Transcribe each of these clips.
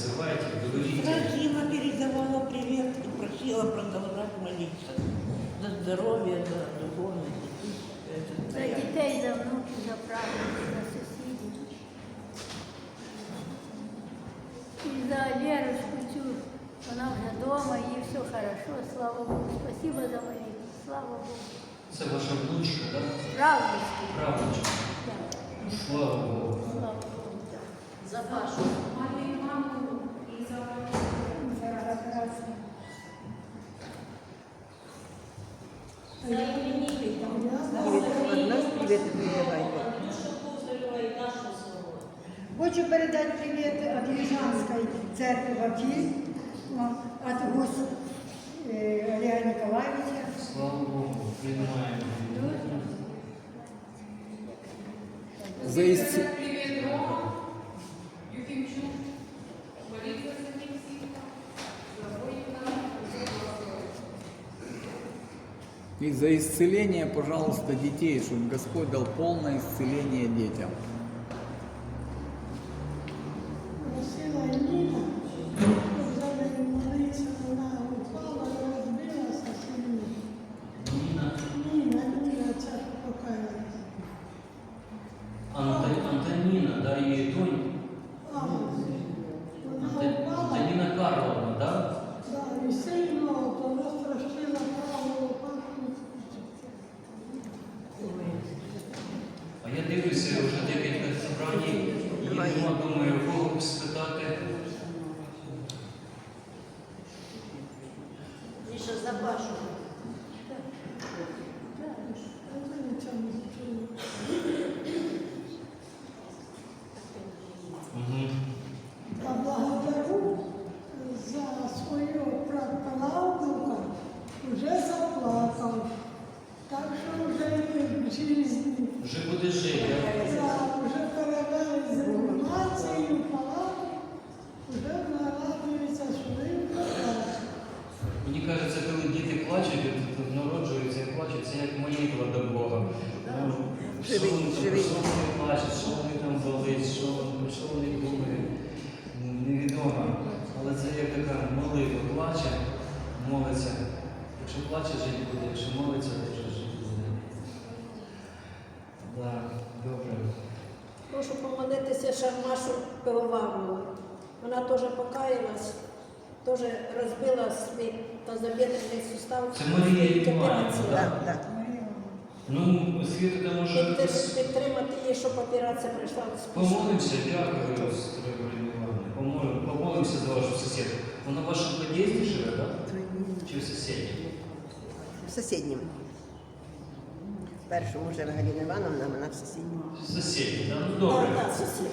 называйте, говорите. Трофима передавала привет и просила продолжать молиться. За здоровье, за духовность. Это За я. дітей, за внуків, за правнуків, за сусідів. І за Лерочку цю, вона вже вдома, їй все хорошо, слава Богу. Спасибо за молитву, слава Богу. Это ваша внучка, да? Правдочки. Правнучка. Хочу передать привет от Лежанской церкви Вапиль, от гусь э, Олега Николаевича. Слава Богу. Принимаем. За исц- Привет, Рома, Юхимчук, И за исцеление, пожалуйста, детей, чтобы Господь дал полное исцеление детям. Це нічого не чула. Угу. А благодарю за свою правнука, вже заплакав. Так що вже житті. Вже буде жити. З реанімації в палату, вже нарадується, що. Мені кажеться, коли діти плачуть, народжуються і плачуть, це як молитва до Бога. Ну, що вони, живий. що вони плачуть, що вони там болить, що, вони- що вони думають, невідомо. Але це як така молитва. Плаче, молиться. Якщо плаче, жити буде, якщо молиться, то вже жити буде. Так, добре. Прошу помолитися Шармашу Пивоварову. Вона теж покаялась, теж розбила свій тазобедренний сустав. Це Марія Операція. так? Да. Ну, світу там може Підтри- Підтримати її, щоб операція успішно. Помолимося, дякую. Помолим- Помолимося за вашу сусідку. Вона в вашому під'їзді живе, так? Чи в сусідній? В сусіднім. Першому живе Галина Івановна, вона в сусідньому. Сусідній, так? Ну, добре. Так, так, сусід.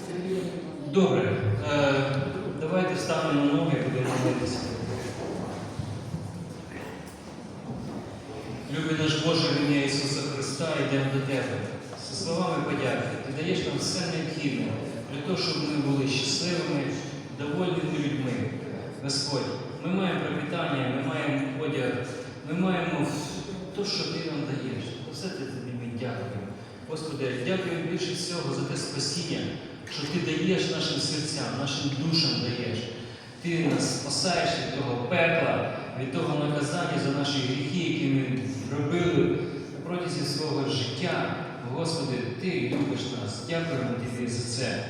Добре. Е, давайте встанемо на ноги, будемо молитися. Любий наш Боже, в ім'я Ісуса Христа, йдемо до Тебе. Зі словами подяки. Ти даєш нам все необхідне для того, щоб ми були щасливими, довольними людьми. Господь, ми маємо пропитання, ми маємо одяг, ми маємо те, що Ти нам даєш. Все ти тобі ми дякуємо. Господи, дякую більше всього за те спасіння, що Ти даєш нашим серцям, нашим душам даєш. Ти нас спасаєш від того пекла, від того наказання за наші гріхи, які ми робили протягом свого життя. Господи, Ти любиш нас. Дякуємо Тобі за це.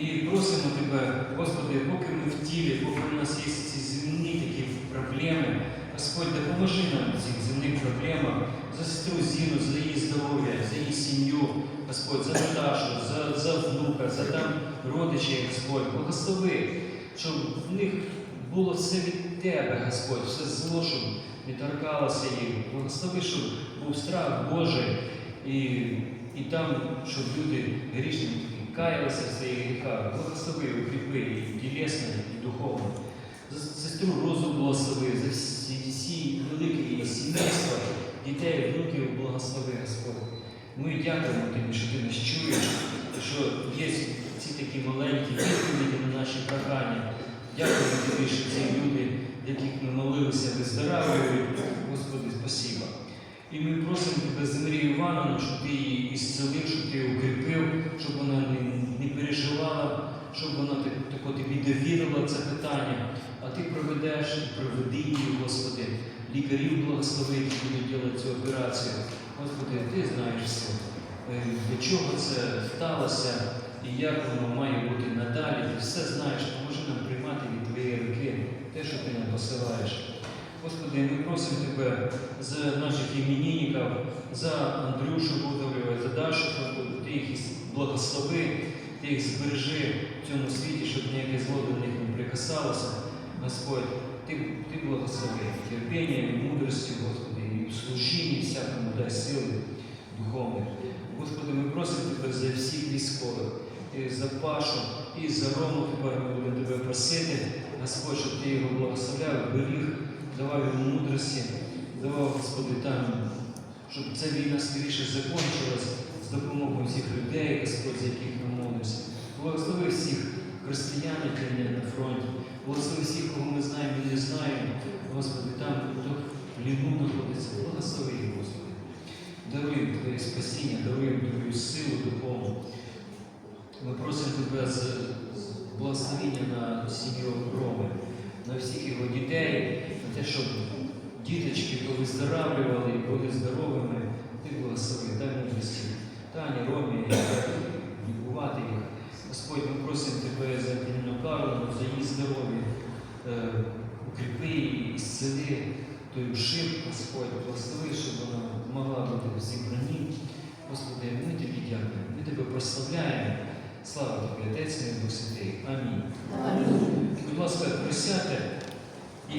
І просимо Тебе, Господи, поки ми в тілі, поки у нас є ці земні Господь, допоможи нам в цих земних проблемах за сестру Зіну, за її здоров'я, за її сім'ю, Господь, за Наташу, за, за внука, за там родичів, Господь, благослови, щоб в них було все від Тебе, Господь, все зло, щоб не торкалося їх. Благослови, щоб був страх Божий, і, і там, щоб люди грішні каялися в своїх гріхах. Благослови, укріпи і тілесно, і духовно. За сестру Розу благослови, за всі, всі великі сімейства, дітей, внуків благослови, Господь. Ми дякуємо Тобі, що Ти нас чуєш, що є ці такі маленькі відповіді на наші прохання. Дякуємо Тобі, що ці люди, яких ми молилися, виздоравлюють. Господи, спасибо. І ми просимо Тебе Марію Івановну, щоб ти її ісцелив, щоб ти укріпив, щоб вона не, щоб вона так- тобі довірила це питання, а ти проведеш і проведи її, Господи. Лікарів благослови, які будуть робити цю операцію. Господи, ти знаєш все. Е, Для чого це сталося і як воно має бути надалі. Ти все знаєш, поможи нам приймати від Твоєї руки те, що Ти нам посилаєш. Господи, ми просимо Тебе за наших іменинників, за Андрюшу Будовлєва, за Дашу, Ти їх благослови, Ти їх збережи цьому світі, щоб ніяке зло до них не прикасалося. Господь, Ти, ти благослови і мудрості, Господи, і в служінні всякому дай сили духовних. Господи, ми просимо Тебе за всіх військових, і за Пашу, і за Рому тепер ми будемо Тебе просити, Господь, щоб Ти його благословляв, беріг, давав йому мудрості, давав, Господи, там, щоб ця війна скоріше закінчилась з допомогою всіх людей, Господь, за яких ми молимося. Благослови всіх християн, які є на фронті, благослови всіх, кого ми знаємо і не знаємо. Господи, там, хто в ліну знаходиться, благослови Господи. Даруй Твоє спасіння, даруй Твою силу духовну. Ми просимо Тебе з, благословення на сім'ю Роми, на всіх його дітей, на те, щоб діточки повиздоравлювали і були здоровими. Ти благослови, дай мудрості. Тані, Ромі, лікувати їх. Господь, ми просимо Тебе за Антоніну Карловну, за її здоров'я. Е, укріпи її, ісцели той ушиб, Господь, благослови, щоб вона могла бути в зібранні. Господи, ми тобі дякуємо, ми тебе прославляємо. Слава тобі, Отець Дух Святий. Амінь. Будь ласка, присядьте і